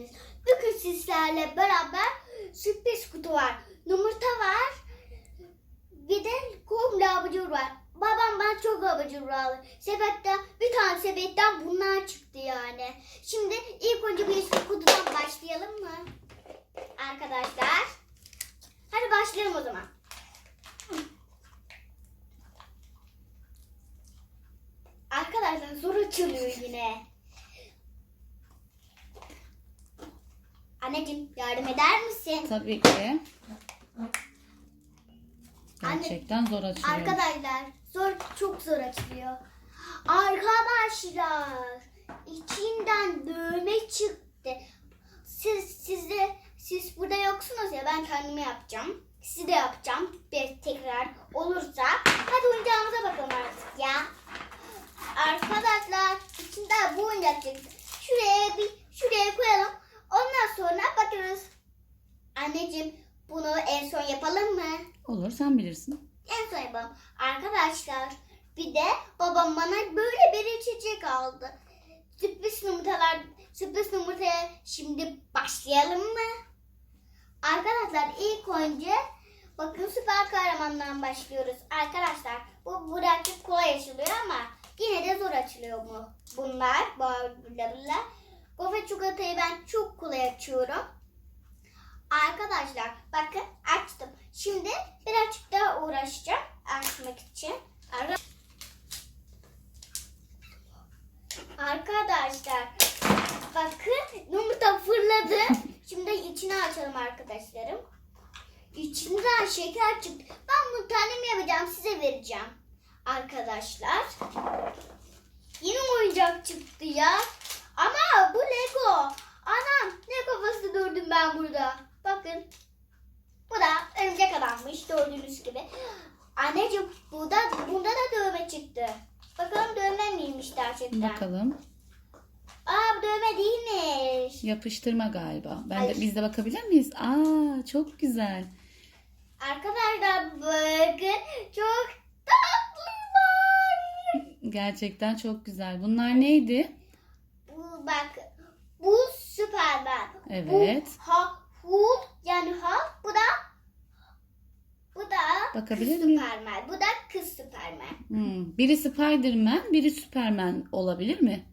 geldiniz. Bugün sizlerle beraber sürpriz kutu var. Yumurta var. Bir de kum abajur var. Babam bana çok abajur aldı. Sepette bir tane sepetten bunlar çıktı yani. Şimdi ilk önce bir kutudan başlayalım mı? Arkadaşlar. Hadi başlayalım o zaman. Arkadaşlar zor açılıyor yine. Anneciğim yardım eder misin? Tabii ki. Gerçekten zor açılıyor. Arkadaşlar zor çok zor açılıyor. Arkadaşlar içinden dövme çıktı. Siz sizde siz burada yoksunuz ya ben kendime yapacağım. Sizi de yapacağım. Bir tekrar olursa. Hadi oyuncağımıza bakalım artık ya. Arkadaşlar içinden bu oyuncak çıktı. Şuraya bir şuraya koyalım. Ondan sonra bakarız. Anneciğim bunu en son yapalım mı? Olur sen bilirsin. En son yapalım. Arkadaşlar bir de babam bana böyle bir içecek aldı. Sürpriz yumurtalar, sürpriz yumurtaya şimdi başlayalım mı? Arkadaşlar ilk önce bakın süper kahramandan başlıyoruz. Arkadaşlar bu birazcık kolay açılıyor ama yine de zor açılıyor bu. Bunlar, bunlarla. Gofret çikolatayı ben çok kolay açıyorum. Arkadaşlar bakın açtım. Şimdi birazcık daha uğraşacağım açmak için. Ar- Arkadaşlar bakın yumurta fırladı. Şimdi içini açalım arkadaşlarım. Şeker çıktı. Ben bunu tanem yapacağım size vereceğim. Arkadaşlar. Yine oyuncak çıktı ya. Ama bu Lego. Anam ne kafası dördüm ben burada. Bakın. Bu da örümcek adammış gördüğünüz gibi. Anneciğim burada, bunda da dövme çıktı. Bakalım dövme miymiş gerçekten? Bakalım. Aa dövme değilmiş. Yapıştırma galiba. Ben Hayır. de biz de bakabilir miyiz? Aa çok güzel. Arkadaşlar bakın çok tatlılar. Gerçekten çok güzel. Bunlar neydi? Bu bak bu Süperman. Evet. Bu ha, Hulk yani Hulk bu da bu da Bakabilir kız miyim? Süperman. Bu da kız Süperman. Hmm, Biri Spider-Man, biri Superman olabilir mi?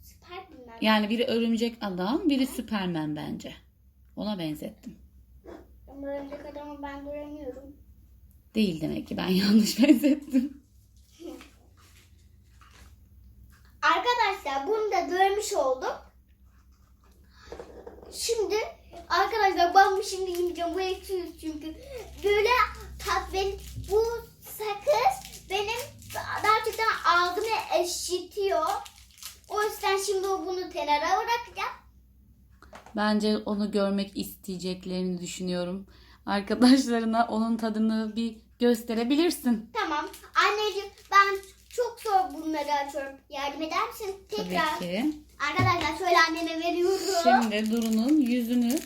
Süperman. Yani biri örümcek adam, biri Superman bence. Ona benzettim. Örümcek adamı ben göremiyorum. Değil demek ki ben yanlış benzettim. Arkadaşlar bunu da görmüş oldum. Şimdi arkadaşlar ben bu şimdi yemeyeceğim. Bu eksiyor çünkü. Böyle tat benim bu sakız benim gerçekten ağzımı eşitiyor. O yüzden şimdi bunu kenara. Bence onu görmek isteyeceklerini düşünüyorum. Arkadaşlarına onun tadını bir gösterebilirsin. Tamam. Anneciğim ben çok zor bunları açıyorum. Yardım eder misin? Tekrar. Tabii ki. Arkadaşlar şöyle anneme veriyorum. Şimdi Duru'nun yüzünü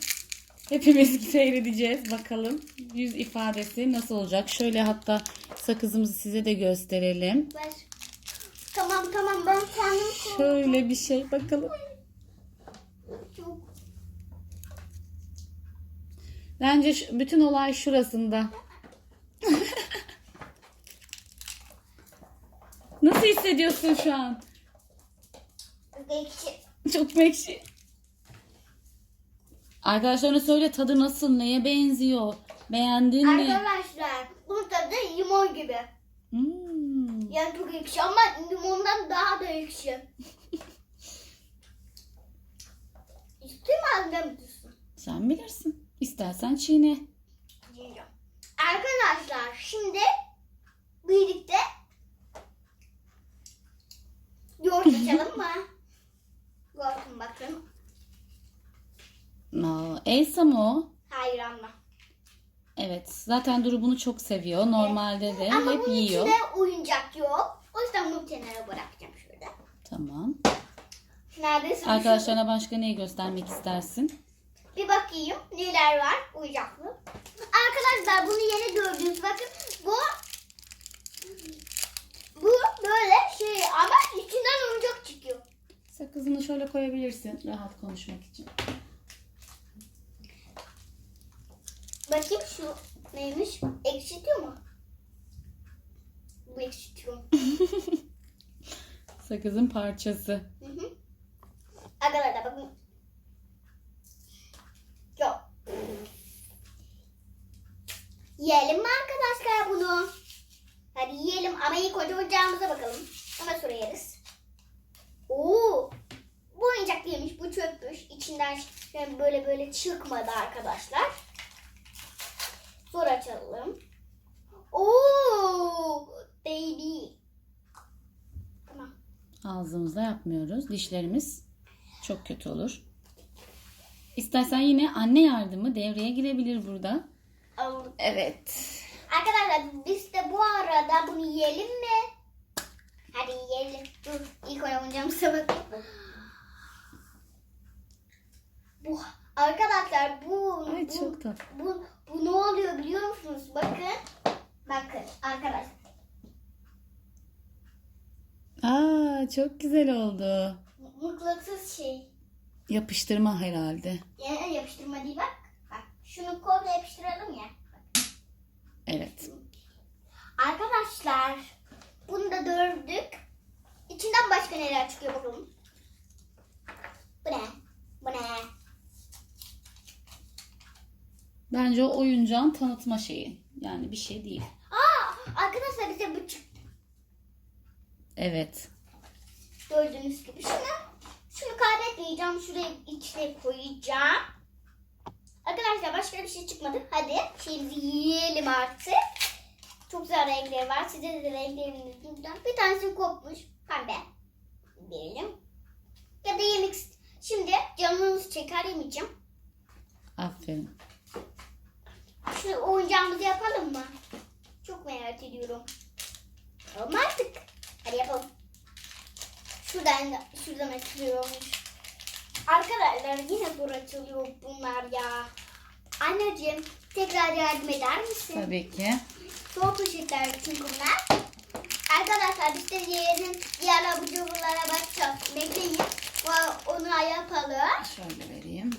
hepimiz seyredeceğiz. Bakalım yüz ifadesi nasıl olacak. Şöyle hatta sakızımızı size de gösterelim. Ver. Tamam tamam ben kendim. Şöyle bir şey bakalım. Çok Bence bütün olay şurasında. Nasıl hissediyorsun şu an? ekşi. Çok ekşi. Arkadaşlarına söyle tadı nasıl, neye benziyor? Beğendin mi? Arkadaşlar bunun tadı limon gibi. Hmm. Yani çok ekşi ama limondan daha da ekşi. İstemez mi? Sen bilirsin. İstersen çiğne. Yiyeceğim. Arkadaşlar şimdi birlikte yoğurt açalım mı? Yoğurtun bakın. Aa, Elsa mı o? Hayır ama. Evet. Zaten Duru bunu çok seviyor. Normalde de Ama hep bunun yiyor. içinde oyuncak yok. O yüzden bunu kenara bırakacağım şurada. Tamam. Neredeyse Arkadaşlarına başka neyi göstermek istersin? Bir bakayım neler var oyuncaklı. Arkadaşlar bunu yeni gördünüz. Bakın bu bu böyle şey ama içinden oyuncak çıkıyor. Sakızını şöyle koyabilirsin rahat konuşmak için. Bakayım şu neymiş? Ekşitiyor mu? Bu ekşitiyor. Sakızın parçası. Hı hı. Arkadaşlar bakın. Yok. Yiyelim mi arkadaşlar bunu? Hadi yiyelim ama ilk önce oyuncağımıza bakalım. Ama sonra yeriz. Oo! Bu oyuncak değilmiş, bu çöpmüş. İçinden yani böyle böyle çıkmadı arkadaşlar. Sonra açalım. Oo! Baby. Tamam. Ağzımızda yapmıyoruz. Dişlerimiz çok kötü olur. İstersen yine anne yardımı devreye girebilir burada. Evet. Arkadaşlar biz de bu arada bunu yiyelim mi? Hadi yiyelim. Dur ilk oynayacağımıza bakalım. Bu arkadaşlar bu Ay bu, çok tatlı. bu, bu ne oluyor biliyor musunuz? Bakın. Bakın arkadaşlar. Aa çok güzel oldu. Mıknatıs şey. Yapıştırma herhalde. Yani yapıştırma değil bak. Bak şunu kolla yapıştıralım ya. Evet. Arkadaşlar bunu da dördük. İçinden başka neler çıkıyor bakalım. Bu ne? Bu ne? Bence o oyuncağın tanıtma şeyi. Yani bir şey değil. Aa, arkadaşlar bize bu çıktı. Evet. Gördüğünüz gibi. Şunu, şunu kaybetmeyeceğim. Şuraya içine koyacağım. Arkadaşlar başka bir şey çıkmadı. Hadi şeyimizi yiyelim artık. Çok güzel renkleri var. Size de renklerinizden bir tanesi kopmuş. Pembe. Verelim. Ya da yemek Şimdi canınız çeker yemeyeceğim. Aferin. Şu oyuncağımızı yapalım mı? Çok merak ediyorum. Tamam artık. Hadi yapalım. Şuradan, şuradan açılıyormuş. Arkadaşlar yine zor açılıyor bunlar ya. Anneciğim tekrar yardım eder misin? Tabii ki. Çok poşetler çünkü bunlar. Arkadaşlar biz de diğerin diğer abur cuburlara bakacağız. Bekleyin. Onu yapalım. Şöyle vereyim.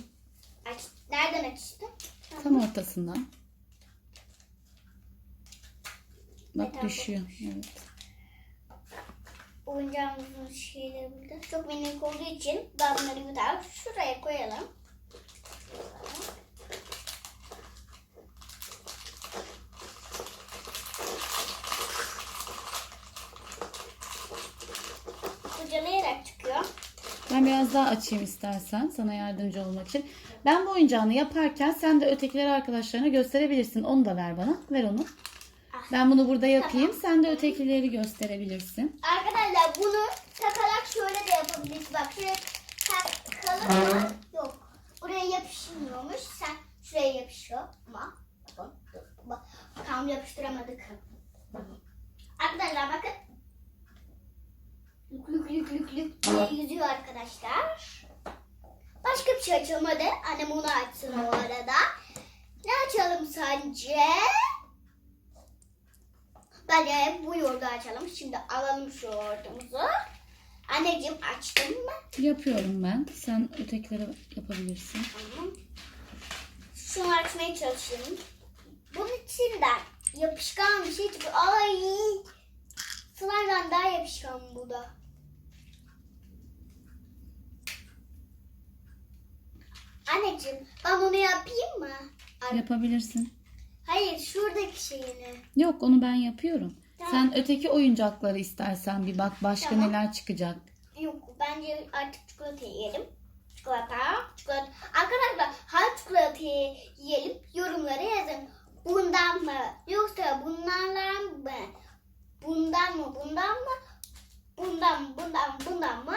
Aç. Nereden açtın? Tam ortasından. Bak Neden düşüyor. Evet. oyuncağımızın şeyleri burada. Çok minik olduğu için bunları yutar. Şuraya koyalım. Kurcalayarak çıkıyor. Ben biraz daha açayım istersen sana yardımcı olmak için. Ben bu oyuncağını yaparken sen de ötekileri arkadaşlarına gösterebilirsin. Onu da ver bana. Ver onu. Ben bunu burada yapayım. Sen de ötekileri gösterebilirsin. Arkadaşlar bunu takarak şöyle de yapabiliriz. Bak şuraya takalım. Yok. Buraya yapışmıyormuş. Sen şuraya yapışıyor. Ama bakın. tam yapıştıramadık. Arkadaşlar bakın. Lük lük lük lük lük diye yüzüyor arkadaşlar. Başka bir şey açılmadı. Annem onu açsın o arada. Ne açalım sence? Bence bu yoğurdu açalım. Şimdi alalım şu yoğurdumuzu. Anneciğim açtın mı? Yapıyorum ben. Sen ötekileri yapabilirsin. Tamam. Şunu açmaya çalışayım. Bunun içinden yapışkan bir şey çıkıyor. Ay! Slime'dan daha yapışkan bu da. Anneciğim ben bunu yapayım mı? Ay, Yapabilirsin. Hayır şuradaki şeyini. Yok onu ben yapıyorum. Tamam. Sen öteki oyuncakları istersen bir bak başka Tamam. neler çıkacak. Yok bence artık çikolata yiyelim. Çikolata, çikolata. Arkadaşlar hangi çikolatayı yiyelim yorumlara yazın. Bundan mı yoksa bunlarla mı? Bundan mı bundan mı? Bundan mı bundan bundan mı?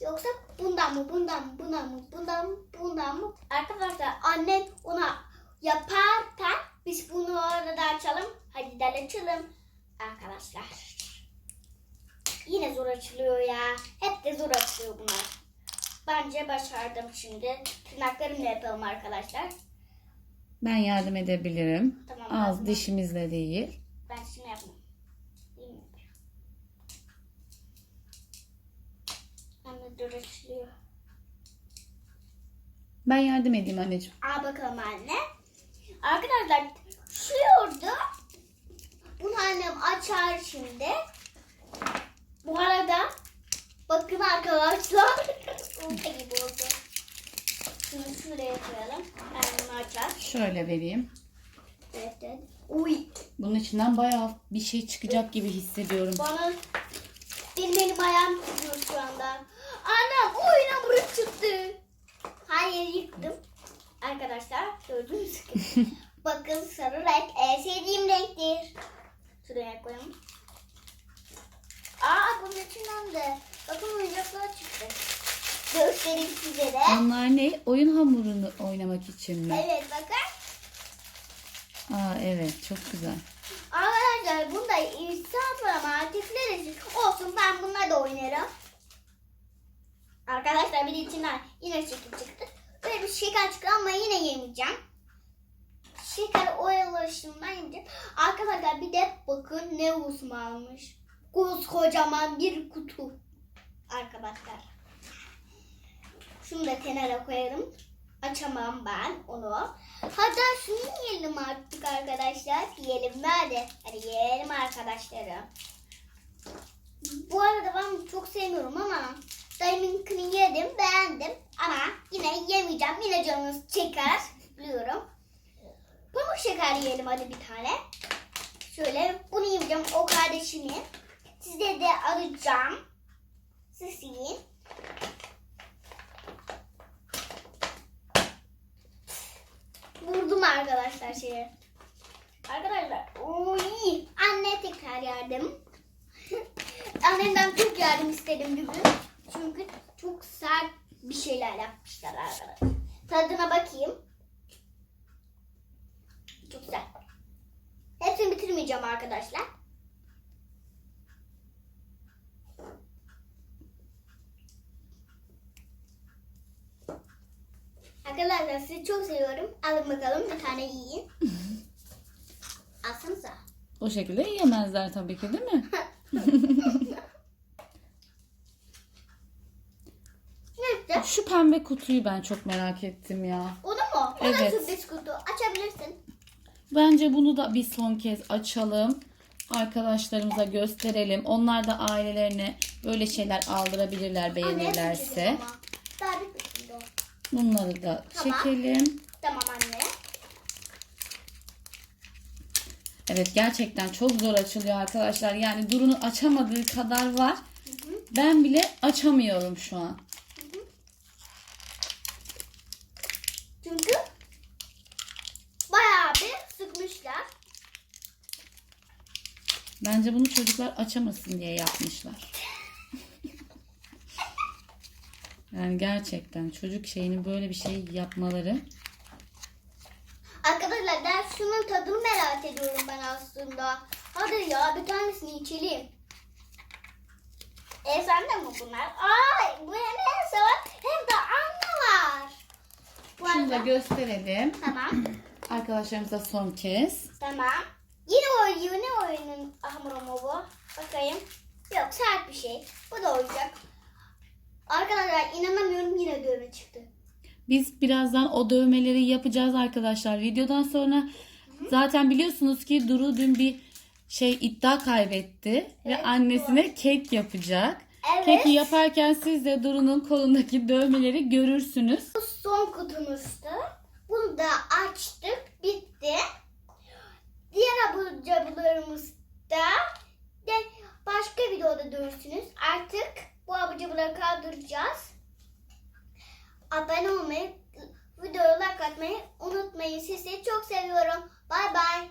Yoksa bundan mı bundan mı bundan mı bundan mı bundan mı? Arkadaşlar annem ona yaparken biz bunu orada açalım. Hadi de açalım. Arkadaşlar. Yine zor açılıyor ya. Hep de zor açılıyor bunlar. Bence başardım şimdi. Tırnaklarımla yapalım arkadaşlar. Ben yardım edebilirim. Tamam, Az et. dişimizle değil. Ben şimdi yapayım. Değil mi? Ben yardım edeyim anneciğim. Al bakalım anne. Arkadaşlar şuyordu. Bunu annem açar şimdi. Bu arada bakın arkadaşlar. Ulta gibi oldu. Şunu şuraya koyalım. Açar. Şöyle vereyim. Evet evet. Uy Bunun içinden bayağı bir şey çıkacak gibi hissediyorum. bana benim elim ayağım tutuyor şu anda. Annem oyuna buraya çıktı. Hayır yıktım. Arkadaşlar gördünüz gibi. Bakın sarı renk en sevdiğim renktir. Şuraya koyalım. Aa bunun içinden de bakın oyuncaklar çıktı. Göstereyim size de. Onlar ne? Oyun hamurunu oynamak için mi? Evet bakın. Aa evet çok güzel. Arkadaşlar bunda insan erkekler için olsun ben bununla da oynarım. Arkadaşlar bir de içinden yine şekil çıktı. Böyle bir şeker çıktı ama yine yemeyeceğim. Şeker oyalaşımdan yemeyeceğim. Arkadaşlar bir de bakın ne almış. Kocaman bir kutu. Arkadaşlar. Şunu da kenara koyarım. Açamam ben onu. Hatta şunu yiyelim artık arkadaşlar. Yiyelim hadi? Hadi yiyelim arkadaşlarım. Bu arada ben çok sevmiyorum ama dayımınkini yedim beğendim. Ama yine yemeyeceğim. Yine canınız çeker. Biliyorum. Pamuk şeker yiyelim hadi bir tane. Şöyle bunu yiyeceğim o kardeşimi. Size de alacağım. Siz. Arkadaşlar şeye. Arkadaşlar oy anne tekrar yardım. Annemden çok yardım istedim bugün. Çünkü çok sert bir şeyler yapmışlar arkadaşlar. Tadına bakayım. Çok güzel. Hepsini bitirmeyeceğim arkadaşlar. Arkadaşlar sizi çok seviyorum. Alın bakalım bir tane yiyin. Alsanıza. O şekilde yiyemezler tabii ki değil mi? Neyse. Şu pembe kutuyu ben çok merak ettim ya. Onu mu? O Evet. da sürpriz kutu. Açabilirsin. Bence bunu da bir son kez açalım. Arkadaşlarımıza gösterelim. Onlar da ailelerine böyle şeyler aldırabilirler beğenirlerse. ama. Daha bitmesin de o. Bunları da Tamam. çekelim. Tamam anne. Evet gerçekten çok zor açılıyor arkadaşlar. Yani Duru'nun açamadığı kadar var. Ben bile açamıyorum şu an. Çünkü bayağı bir sıkmışlar. Bence bunu çocuklar açamasın diye yapmışlar. Yani gerçekten çocuk şeyini böyle bir şey yapmaları. Arkadaşlar ben şunun tadını merak ediyorum ben aslında. Hadi ya bir tanesini içelim. E sende mi bunlar? Ay bu hem var hem de Anna var. Bu Şunu da arada gösterelim. tamam Arkadaşlarımıza son kez. tamam. Yine oynuyor ne oyunun hamuru mu bu? Bakayım. Yok sert bir şey. Bu da oyuncak. Arkadaşlar inanamıyorum yine dövme çıktı. Biz birazdan o dövmeleri yapacağız arkadaşlar. Videodan sonra zaten biliyorsunuz ki Duru dün bir şey iddia kaybetti ve Evet, annesine kek yapacak. Evet. Keki yaparken siz de Duru'nun kolundaki dövmeleri görürsünüz. Bu son kutumuzdu. Bunu da açtık. Bitti. Diğer abur cuburlarımız da de başka videoda görürsünüz. Artık bu abici abacımına kaldıracağız. Abone olmayı, videoya like atmayı unutmayın. Sizi çok seviyorum. Bay bay.